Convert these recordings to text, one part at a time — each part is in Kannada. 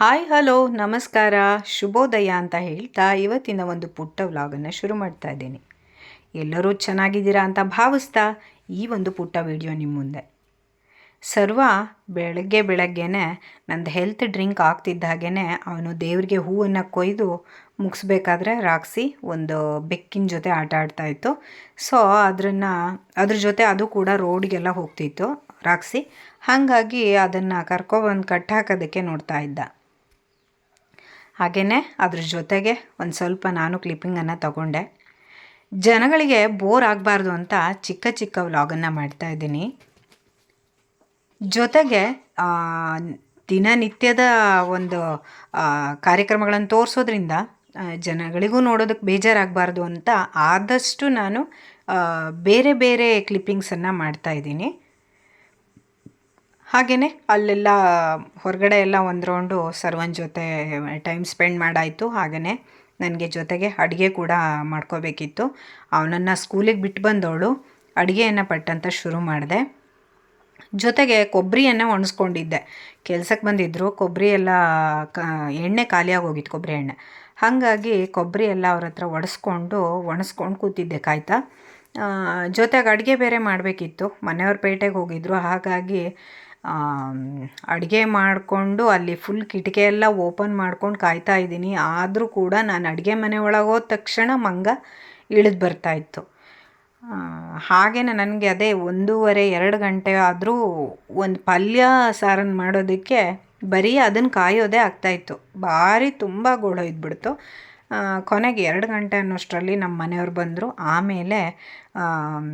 ಹಾಯ್, ಹಲೋ, ನಮಸ್ಕಾರ, ಶುಭೋದಯ ಅಂತ ಹೇಳ್ತಾ ಇವತ್ತಿನ ಒಂದು ಪುಟ್ಟ ವ್ಲಾಗನ್ನು ಶುರು ಮಾಡ್ತಾ ಇದ್ದೀನಿ. ಎಲ್ಲರೂ ಚೆನ್ನಾಗಿದ್ದೀರಾ ಅಂತ ಭಾವಿಸ್ತಾ ಈ ಒಂದು ಪುಟ್ಟ ವಿಡಿಯೋ ನಿಮ್ಮ ಮುಂದೆ. ಸರ್ವ ಬೆಳಗ್ಗೆ ಬೆಳಗ್ಗೆನೆ ನಂದು ಹೆಲ್ತ್ ಡ್ರಿಂಕ್ ಆಗ್ತಿದ್ದ ಹಾಗೇ ಅವನು ದೇವರಿಗೆ ಹೂವನ್ನು ಕೊಯ್ದು ಮುಗಿಸ್ಬೇಕಾದ್ರೆ ರಾಕ್ಸಿ ಒಂದು ಬೆಕ್ಕಿನ ಜೊತೆ ಆಟ ಆಡ್ತಾ ಇತ್ತು. ಸೊ ಅದನ್ನು ಅದ್ರ ಜೊತೆ ಅದು ಕೂಡ ರೋಡ್ಗೆಲ್ಲ ಹೋಗ್ತಿತ್ತು ರಾಕ್ಸಿ ಹಾಗಾಗಿ ಅದನ್ನು ಕರ್ಕೊಬಂದು ಕಟ್ಟಾಕೋದಕ್ಕೆ ನೋಡ್ತಾ ಇದ್ದ. ಹಾಗೆಯೇ ಅದ್ರ ಜೊತೆಗೆ ಒಂದು ಸ್ವಲ್ಪ ನಾನು ಕ್ಲಿಪ್ಪಿಂಗನ್ನು ತಗೊಂಡೆ. ಜನಗಳಿಗೆ ಬೋರ್ ಆಗಬಾರ್ದು ಅಂತ ಚಿಕ್ಕ ಚಿಕ್ಕ ವ್ಲಾಗನ್ನು ಮಾಡ್ತಾ ಇದ್ದೀನಿ. ಜೊತೆಗೆ ದಿನನಿತ್ಯದ ಒಂದು ಕಾರ್ಯಕ್ರಮಗಳನ್ನು ತೋರಿಸೋದ್ರಿಂದ ಜನಗಳಿಗೂ ನೋಡೋದಕ್ಕೆ ಬೇಜಾರಾಗಬಾರ್ದು ಅಂತ ಆದಷ್ಟು ನಾನು ಬೇರೆ ಬೇರೆ ಕ್ಲಿಪ್ಪಿಂಗ್ಸನ್ನು ಮಾಡ್ತಾ ಇದ್ದೀನಿ. ಹಾಗೆಯೇ ಅಲ್ಲೆಲ್ಲ ಹೊರಗಡೆ ಎಲ್ಲ ಒಂದು ರೌಂಡು ಸರ್ವನ್ ಜೊತೆ ಟೈಮ್ ಸ್ಪೆಂಡ್ ಮಾಡಾಯಿತು. ಹಾಗೆಯೇ ನನಗೆ ಜೊತೆಗೆ ಅಡುಗೆ ಕೂಡ ಮಾಡ್ಕೋಬೇಕಿತ್ತು. ಅವನನ್ನು ಸ್ಕೂಲಿಗೆ ಬಿಟ್ಟು ಬಂದವಳು ಅಡುಗೆಯನ್ನು ಪಟ್ಟಂತ ಶುರು ಮಾಡಿದೆ. ಜೊತೆಗೆ ಕೊಬ್ಬರಿಯನ್ನು ಒಣಸ್ಕೊಂಡಿದ್ದೆ. ಕೆಲಸಕ್ಕೆ ಬಂದಿದ್ದರು ಕೊಬ್ಬರಿ ಎಲ್ಲ ಕ ಎಣ್ಣೆ ಖಾಲಿಯಾಗಿ ಹೋಗಿತ್ತು ಕೊಬ್ಬರಿ ಎಣ್ಣೆ. ಹಾಗಾಗಿ ಕೊಬ್ಬರಿ ಎಲ್ಲ ಅವ್ರ ಹತ್ರ ಒಡಿಸ್ಕೊಂಡು, ಒಣಸ್ಕೊಂಡು ಕೂತಿದ್ದೆ ಕಾಯ್ತಾ. ಜೊತೆಗೆ ಅಡುಗೆ ಬೇರೆ ಮಾಡಬೇಕಿತ್ತು. ಮನೆಯವ್ರ ಪೇಟೆಗೆ ಹೋಗಿದ್ರು. ಹಾಗಾಗಿ ಅಡುಗೆ ಮಾಡಿಕೊಂಡು ಅಲ್ಲಿ ಫುಲ್ ಕಿಟಕಿ ಎಲ್ಲ ಓಪನ್ ಮಾಡ್ಕೊಂಡು ಕಾಯ್ತಾ ಇದ್ದೀನಿ. ಆದರೂ ಕೂಡ ನಾನು ಅಡುಗೆ ಮನೆ ಒಳಗೆ ಹೋದ ತಕ್ಷಣ ಮಂಗ ಇಳಿದು ಬರ್ತಾ ಇತ್ತು. ಹಾಗೆಯೇ ನನಗೆ ಅದೇ ಒಂದೂವರೆ ಎರಡು ಗಂಟೆ ಆದರೂ ಒಂದು ಪಲ್ಯ ಸಾರನ್ನು ಮಾಡೋದಕ್ಕೆ ಬರೀ ಅದನ್ನು ಕಾಯೋದೇ ಆಗ್ತಾಯಿತ್ತು ಭಾರಿ ತುಂಬ ಗೋಳೋಯ್ದುಬಿಡ್ತು ಕೊನೆಗೆ ಎರಡು ಗಂಟೆ ಅನ್ನೋಷ್ಟರಲ್ಲಿ ನಮ್ಮ ಮನೆಯವ್ರು ಬಂದರು. ಆಮೇಲೆ ಆಮ್,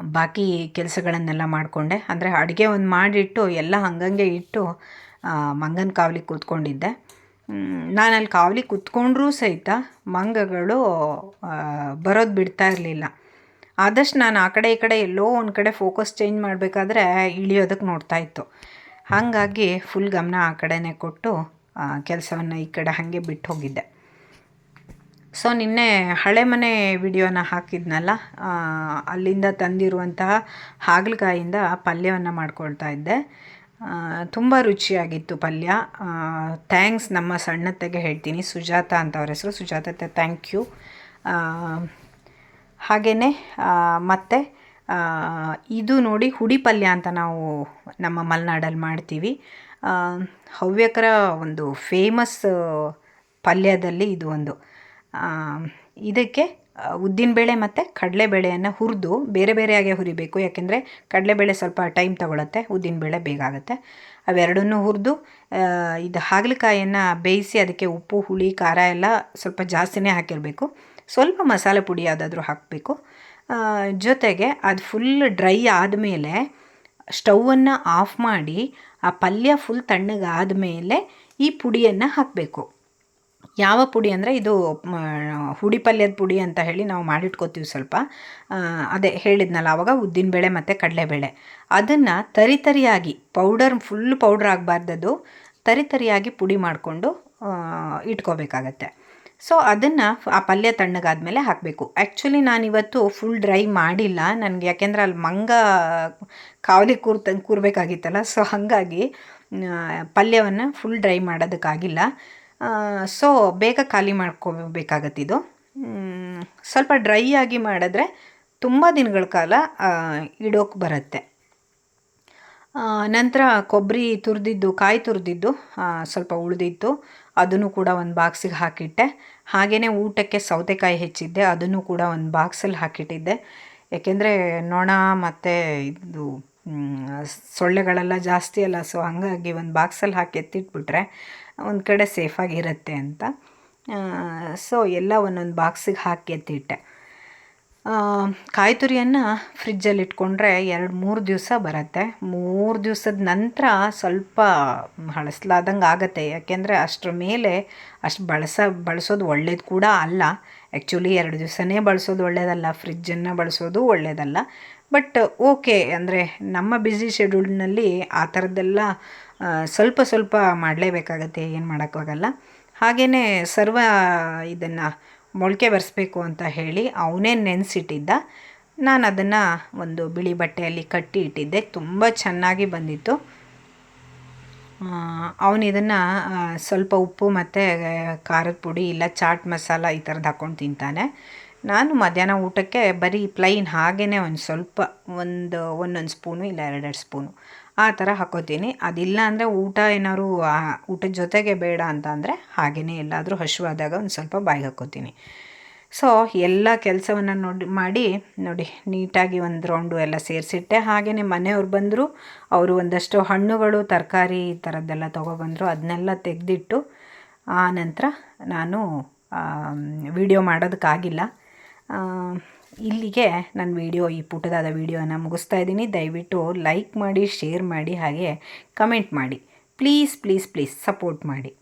ಬಾಕಿ ಕೆಲಸಗಳನ್ನೆಲ್ಲ ಮಾಡಿಕೊಂಡೆ. ಅಂದರೆ ಅಡುಗೆ ಒಂದು ಮಾಡಿಟ್ಟು, ಎಲ್ಲ ಹಂಗಂಗೆ ಇಟ್ಟು ಮಂಗನ ಕಾವಲಿ ಕೂತ್ಕೊಂಡಿದ್ದೆ. ನಾನು ಅಲ್ಲಿ ಕಾವಲಿ ಕೂತ್ಕೊಂಡ್ರೂ ಸಹಿತ ಮಂಗಗಳು ಬರೋದು ಬಿಡ್ತಾ ಇರಲಿಲ್ಲ. ಆದಷ್ಟು ನಾನು ಆ ಕಡೆ ಈ ಕಡೆ ಎಲ್ಲೋ ಒಂದು ಕಡೆ ಫೋಕಸ್ ಚೇಂಜ್ ಮಾಡಬೇಕಾದ್ರೆ ಇಳಿಯೋದಕ್ಕೆ ನೋಡ್ತಾ ಇತ್ತು. ಹಾಗಾಗಿ ಫುಲ್ ಗಮನ ಆ ಕಡೆನೇ ಕೊಟ್ಟು ಕೆಲಸವನ್ನು ಈ ಕಡೆ ಹಾಗೆ ಬಿಟ್ಟು ಹೋಗಿದ್ದೆ. ಸೊ ನಿನ್ನೆ ಹಳೆ ಮನೆ ವಿಡಿಯೋನ ಹಾಕಿದ್ನಲ್ಲ ಅಲ್ಲಿಂದ ತಂದಿರುವಂತಹ ಹಾಗಲಕಾಯಿಂದ ಪಲ್ಯವನ್ನು ಮಾಡ್ಕೊಳ್ತಾ ಇದ್ದೆ. ತುಂಬ ರುಚಿಯಾಗಿತ್ತು ಪಲ್ಯ. ಥ್ಯಾಂಕ್ಸ್ ನಮ್ಮ ಸಣ್ಣತ್ತೆಗೆ ಹೇಳ್ತೀನಿ, ಸುಜಾತ ಅಂತ ಅವ್ರ ಹೆಸರು. ಸುಜಾತ ಥ್ಯಾಂಕ್ ಯು ಹಾಗೆಯೇ ಮತ್ತು ಇದು ನೋಡಿ ಹುಡಿ ಪಲ್ಯ ಅಂತ ನಾವು ನಮ್ಮ ಮಲೆನಾಡಲ್ಲಿ ಮಾಡ್ತೀವಿ. ಹವ್ಯಕರ ಒಂದು ಫೇಮಸ್ ಪಲ್ಯದಲ್ಲಿ ಇದು ಒಂದು. ಇದಕ್ಕೆ ಉದ್ದಿನಬೇಳೆ ಮತ್ತು ಕಡಲೆಬೇಳೆಯನ್ನು ಹುರಿದು ಬೇರೆ ಬೇರೆಯಾಗೆ ಹುರಿಬೇಕು. ಯಾಕೆಂದರೆ ಕಡಲೆಬೇಳೆ ಸ್ವಲ್ಪ ಟೈಮ್ ತಗೊಳುತ್ತೆ ಉದ್ದಿನಬೇಳೆ ಬೇಗ ಆಗುತ್ತೆ. ಅವೆರಡನ್ನೂ ಹುರಿದು ಇದು ಹಾಗಲಕಾಯನ್ನು ಬೇಯಿಸಿ ಅದಕ್ಕೆ ಉಪ್ಪು, ಹುಳಿ, ಖಾರ ಎಲ್ಲ ಸ್ವಲ್ಪ ಜಾಸ್ತಿನೇ ಹಾಕಿರಬೇಕು. ಸ್ವಲ್ಪ ಮಸಾಲೆ ಪುಡಿ ಯಾವುದಾದ್ರೂ ಹಾಕಬೇಕು. ಜೊತೆಗೆ ಅದು ಫುಲ್ ಡ್ರೈ ಆದಮೇಲೆ ಸ್ಟವನ್ನು ಆಫ್ ಮಾಡಿ, ಆ ಪಲ್ಯ ಫುಲ್ ತಣ್ಣಗಾದ ಮೇಲೆ ಈ ಪುಡಿಯನ್ನು ಹಾಕಬೇಕು. ಯಾವ ಪುಡಿ ಅಂದರೆ ಇದು ಹುಡಿ ಪಲ್ಯದ ಪುಡಿ ಅಂತ ಹೇಳಿ ನಾವು ಮಾಡಿಟ್ಕೋತೀವಿ ಸ್ವಲ್ಪ. ಅದೇ ಹೇಳಿದ್ನಲ್ಲ ಆವಾಗ ಉದ್ದಿನಬೇಳೆ ಮತ್ತು ಕಡಲೆಬೇಳೆ. ಅದನ್ನು ತರಿತರಿಯಾಗಿ ಪೌಡರ್ ಫುಲ್ ಪೌಡ್ರ್ ಆಗಬಾರ್ದದು ತರಿತರಿಯಾಗಿ ಪುಡಿ ಮಾಡಿಕೊಂಡು ಇಟ್ಕೋಬೇಕಾಗತ್ತೆ. ಸೊ ಅದನ್ನು ಆ ಪಲ್ಯ ತಣ್ಣಗಾದಮೇಲೆ ಹಾಕಬೇಕು. ಆ್ಯಕ್ಚುಲಿ ನಾನಿವತ್ತು ಫುಲ್ ಡ್ರೈ ಮಾಡಿಲ್ಲ. ನನಗೆ ಯಾಕೆಂದರೆ ಅಲ್ಲಿ ಮಂಗ ಕಾವಲಿ ಕೂರ್ತ, ಕೂರಬೇಕಾಗಿತ್ತಲ್ಲ. ಸೊ ಹಾಗಾಗಿ ಪಲ್ಯವನ್ನು ಫುಲ್ ಡ್ರೈ ಮಾಡೋದಕ್ಕಾಗಿಲ್ಲ. ಸೊ ಬೇಗ ಖಾಲಿ ಮಾಡ್ಕೋಬೇಕಾಗತ್ತಿದು ಸ್ವಲ್ಪ ಡ್ರೈ ಆಗಿ ಮಾಡಿದ್ರೆ ತುಂಬ ದಿನಗಳ ಕಾಲ ಇಡೋಕೆ ಬರುತ್ತೆ. ನಂತರ ಕೊಬ್ಬರಿ ತುರಿದಿದ್ದು, ಕಾಯಿ ತುರಿದಿದ್ದು ಸ್ವಲ್ಪ ಉಳಿದಿತ್ತು. ಅದನ್ನು ಕೂಡ ಒಂದು ಬಾಕ್ಸಿಗೆ ಹಾಕಿಟ್ಟೆ. ಹಾಗೆಯೇ ಊಟಕ್ಕೆ ಸೌತೆಕಾಯಿ ಹೆಚ್ಚಿದ್ದೆ. ಅದನ್ನು ಕೂಡ ಒಂದು ಬಾಕ್ಸಲ್ಲಿ ಹಾಕಿಟ್ಟಿದ್ದೆ. ಯಾಕೆಂದರೆ ನೊಣ ಮತ್ತು ಇದು ಸೊಳ್ಳೆಗಳೆಲ್ಲ ಜಾಸ್ತಿ ಅಲ್ಲ ಸೊ ಹಾಗಾಗಿ ಒಂದು ಬಾಕ್ಸಲ್ಲಿ ಹಾಕಿ ಎತ್ತಿಟ್ಬಿಟ್ರೆ ಒಂದು ಕಡೆ ಸೇಫಾಗಿರುತ್ತೆ ಅಂತ. ಸೊ ಎಲ್ಲ ಒಂದೊಂದು ಬಾಕ್ಸಿಗೆ ಹಾಕಿ ಎತ್ತಿಟ್ಟೆ. ಕಾಯಿ ತುರಿಯನ್ನು ಫ್ರಿಜ್ಜಲ್ಲಿ ಇಟ್ಕೊಂಡ್ರೆ ಎರಡು ಮೂರು ದಿವಸ ಬರುತ್ತೆ. ಮೂರು ದಿವಸದ ನಂತರ ಸ್ವಲ್ಪ ಹಳಸ್ಲಾದಂಗೆ ಆಗುತ್ತೆ. ಯಾಕೆಂದರೆ ಅಷ್ಟರ ಮೇಲೆ ಅಷ್ಟು ಬಳಸ, ಬಳಸೋದು ಒಳ್ಳೇದು ಕೂಡ ಅಲ್ಲ. ಆ್ಯಕ್ಚುಲಿ ಎರಡು ದಿವಸನೇ ಬಳಸೋದು ಒಳ್ಳೆಯದಲ್ಲ ಫ್ರಿಜ್ಜನ್ನು ಬಳಸೋದು ಒಳ್ಳೆಯದಲ್ಲ ಬಟ್ ಓಕೆ ಅಂದರೆ ನಮ್ಮ ಬ್ಯುಸಿ ಶೆಡ್ಯೂಲ್ನಲ್ಲಿ ಆ ಥರದ್ದೆಲ್ಲ ಸ್ವಲ್ಪ ಸ್ವಲ್ಪ ಮಾಡಲೇಬೇಕಾಗತ್ತೆ, ಏನು ಮಾಡೋಕ್ಕಾಗಲ್ಲ. ಹಾಗೆಯೇ ಸರ್ವ ಇದನ್ನು ಮೊಳಕೆ ಬರೆಸ್ಬೇಕು ಅಂತ ಹೇಳಿ ಅವನೇ ನೆನೆಸಿಟ್ಟಿದ್ದ. ನಾನು ಅದನ್ನು ಒಂದು ಬಿಳಿ ಬಟ್ಟೆಯಲ್ಲಿ ಕಟ್ಟಿ ಇಟ್ಟಿದ್ದೆ, ತುಂಬ ಚೆನ್ನಾಗಿ ಬಂದಿತ್ತು. ಅವನು ಇದನ್ನು ಸ್ವಲ್ಪ ಉಪ್ಪು ಮತ್ತು ಖಾರದ ಪುಡಿ ಇಲ್ಲ ಚಾಟ್ ಮಸಾಲ ಈ ಥರದ್ದು ಹಾಕ್ಕೊಂಡು ತಿಂತಾನೆ. ನಾನು ಮಧ್ಯಾಹ್ನ ಊಟಕ್ಕೆ ಬರೀ ಪ್ಲೈನ್ ಹಾಗೇ ಒಂದು ಸ್ವಲ್ಪ, ಒಂದು, ಒಂದೊಂದು ಸ್ಪೂನು ಇಲ್ಲ ಎರಡೆರಡು ಸ್ಪೂನು. ಆ ಥರ ಹಾಕ್ಕೋತೀನಿ ಅದಿಲ್ಲ ಅಂದರೆ ಊಟ ಏನಾದ್ರು ಊಟದ ಜೊತೆಗೆ ಬೇಡ ಅಂತ ಅಂದರೆ ಹಾಗೆಯೇ ಎಲ್ಲಾದರೂ ಹಸಿವಾದಾಗ ಒಂದು ಸ್ವಲ್ಪ ಬಾಯಿಗೆ ಹಾಕ್ಕೋತೀನಿ ಸೊ ಎಲ್ಲ ಕೆಲಸವನ್ನು ನೋಡಿ, ಮಾಡಿ, ನೋಡಿ, ನೀಟಾಗಿ ಒಂದು ರೌಂಡು ಎಲ್ಲ ಸೇರಿಸಿಟ್ಟೆ. ಹಾಗೆಯೇ ಮನೆಯವ್ರು ಬಂದರು, ಅವರು ಒಂದಷ್ಟು ಹಣ್ಣುಗಳು, ತರಕಾರಿ ಈ ಥರದ್ದೆಲ್ಲ ತೊಗೊಬಂದರು ಅದನ್ನೆಲ್ಲ ತೆಗೆದಿಟ್ಟು, ಆ ನಂತರ ನಾನು ವಿಡಿಯೋ ಮಾಡೋದಕ್ಕಾಗಿಲ್ಲ. ಇಲ್ಲಿಗೆ ನನ್ನ ವಿಡಿಯೋ, ಈ ಪುಟದಾದ ವಿಡಿಯೋನ ಮುಗಿಸ್ತಾ ಇದ್ದೀನಿ. ದಯವಿಟ್ಟು ಲೈಕ್ ಮಾಡಿ ಶೇರ್ ಮಾಡಿ, ಹಾಗೆ ಕಮೆಂಟ್ ಮಾಡಿ. ಪ್ಲೀಸ್ ಪ್ಲೀಸ್ ಪ್ಲೀಸ್ ಸಪೋರ್ಟ್ ಮಾಡಿ.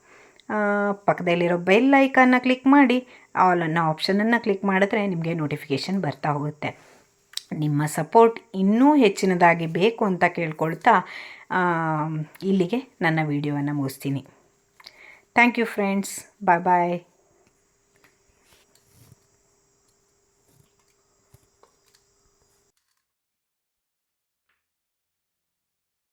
ಪಕ್ಕದಲ್ಲಿರೋ ಬೆಲ್ ಐಕನ್ನ ಕ್ಲಿಕ್ ಮಾಡಿ. ಆಲ್ ಅನ್ನೋ ಆಪ್ಷನನ್ನು ಕ್ಲಿಕ್ ಮಾಡಿದ್ರೆ ನಿಮಗೆ ನೋಟಿಫಿಕೇಷನ್ ಬರ್ತಾ ಹೋಗುತ್ತೆ. ನಿಮ್ಮ ಸಪೋರ್ಟ್ ಇನ್ನೂ ಹೆಚ್ಚಿನದಾಗಿ ಬೇಕು ಅಂತ ಕೇಳ್ಕೊಳ್ತಾ ಇಲ್ಲಿಗೆ ನನ್ನ ವಿಡಿಯೋವನ್ನು ಮುಗಿಸ್ತೀನಿ. Thank you friends bye bye